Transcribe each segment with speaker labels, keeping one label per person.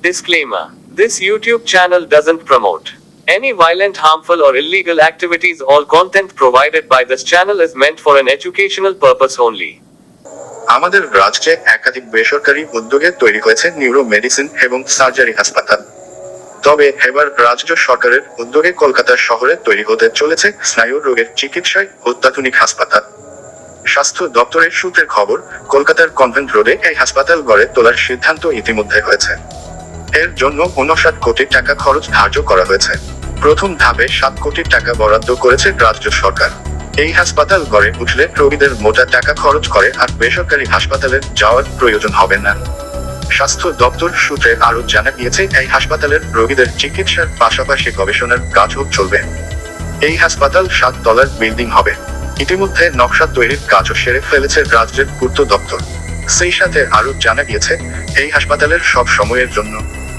Speaker 1: Disclaimer This YouTube channel doesn't promote any violent, harmful, or illegal activities. All content provided by this channel is meant for an educational purpose only.
Speaker 2: আমাদের রাজ্যে একাধিক বেসরকারি উদ্যোগে তৈরি হয়েছে neuro medicine এবং surgery হাসপাতাল তবে এবার রাজ্য সরকারের উদ্যোগে কলকাতা শহরে তৈরি হতে চলেছে স্নায়ু রোগের চিকিৎসায় অত্যাধুনিক হাসপাতাল স্বাস্থ্য দপ্তরের সূত্রের খবর কলকাতার কনভেন্ট রোডে এই হাসপাতাল গড়ে তোলার সিদ্ধান্ত ইতিমধ্যে হয়েছে এর জন্য উনষাট কোটি টাকা খরচ ধার্য করা হয়েছে। প্রথম ধাপে সাত কোটি টাকা বরাদ্দ করেছে রাজ্য সরকার। এই হাসপাতাল গড়ে উঠলে রোগীদের মোটা টাকা খরচ করে আর বেসরকারি হাসপাতালে যাওয়ার প্রয়োজন হবে না। স্বাস্থ্য দপ্তর সূত্রে আরও জানা গিয়েছে, এই হাসপাতালের রোগীদের চিকিৎসার পাশাপাশি গবেষণার কাজও চলবে। এই হাসপাতাল সাত তলার বিল্ডিং হবে। ইতিমধ্যে নকশা তৈরির কাজও সেরে ফেলেছে রাজ্যের পূর্ত দপ্তর। সেই সাথে আরও জানা গিয়েছে, এই হাসপাতালের সব সময়ের জন্য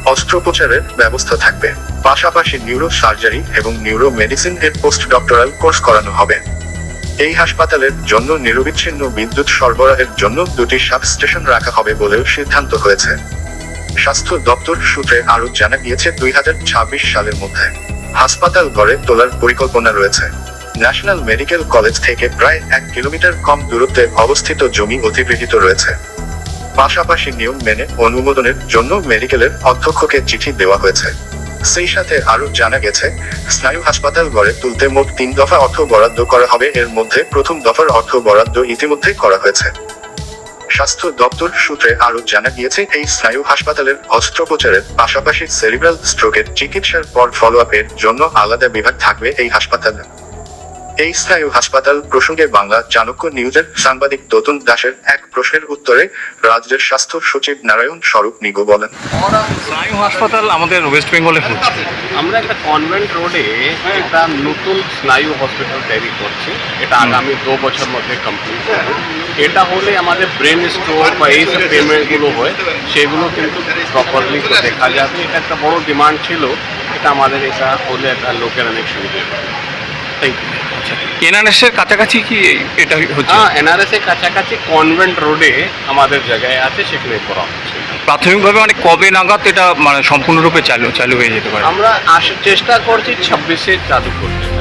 Speaker 2: অস্ত্রোপচারের ব্যবস্থা থাকবে। পাশাপাশি নিউরো সার্জারি এবং নিউরো মেডিসিন এর পোস্ট ডক্টরাল কোর্স করানো হবে। এই হাসপাতালের জন্য নিরবিচ্ছিন্ন বিদ্যুৎ সরবরাহের জন্য দুটি সাব স্টেশন রাখা হবে বলেও সিদ্ধান্ত হয়েছে। স্বাস্থ্য দপ্তর সূত্রে আরও জানা গিয়েছে দুই হাজার ছাব্বিশ সালের মধ্যে। হাসপাতাল গড়ে তোলার পরিকল্পনা রয়েছে। ন্যাশনাল মেডিকেল কলেজ থেকে প্রায় এক কিলোমিটার কম দূরত্বে অবস্থিত জমি অধিগৃহীত রয়েছে। পাশাপাশি নিয়ম মেনে অনুমোদনের জন্য মেডিকেলের অধ্যক্ষকে চিঠি দেওয়া হয়েছে। সেই সাথে আরও জানা গেছে, স্নায়ু হাসপাতাল গড়ে তুলতে মোট তিন দফা অর্থ বরাদ্দ করা হবে। এর মধ্যে প্রথম দফার অর্থ বরাদ্দ ইতিমধ্যে করা হয়েছে। স্বাস্থ্য দপ্তর সূত্রে আরও জানা গিয়েছে, এই স্নায়ু হাসপাতালের অস্ত্রোপচারের পাশাপাশি সেরিব্রাল স্ট্রোকের চিকিৎসার পর ফলো আপের জন্য আলাদা বিভাগ থাকবে এই হাসপাতালে। এই স্নায়ু হাসপাতাল প্রসঙ্গে বাংলা চাণক্য নিউজের সাংবাদিক দতুন দাসের এক প্রশ্নের উত্তরে রাজ্যের স্বাস্থ্য সচিব নারায়ণ স্বরূপ নিগো বলেন।
Speaker 3: স্নায়ু হাসপাতাল আমাদের ওয়েস্ট বেঙ্গলে হচ্ছে।
Speaker 4: আমরা একটা কনভেন্ট রোডে একটা নতুন স্নায়ু হসপিটাল তৈরি করছি। এটা আগামী দু বছর মধ্যে কমপ্লিট হবে। এটা হলে আমাদের ব্রেন স্ট্রোক বা এই সব পেমেন্টগুলো হয় সেগুলো কিন্তু প্রপারলি দেখা যাবে। এটা একটা বড় ডিমান্ড ছিল। এটা আমাদের এটা হলে একটা লোকের অনেক সুবিধা ইউ
Speaker 3: আচ্ছা। এনআরএস এর কাছাকাছি কি এটা হচ্ছে?
Speaker 4: হ্যাঁ এনআরএস এর কাছাকাছি কনভেন্ট রোডে আমাদের জায়গায় আছে সেখানে করা হচ্ছে।
Speaker 3: প্রাথমিকভাবে মানে কবে নাগাদ এটা মানে সম্পূর্ণরূপে চালু চালু হয়ে যেতে পারে?
Speaker 4: আমরা চেষ্টা করছি ছাব্বিশে চালু করতে।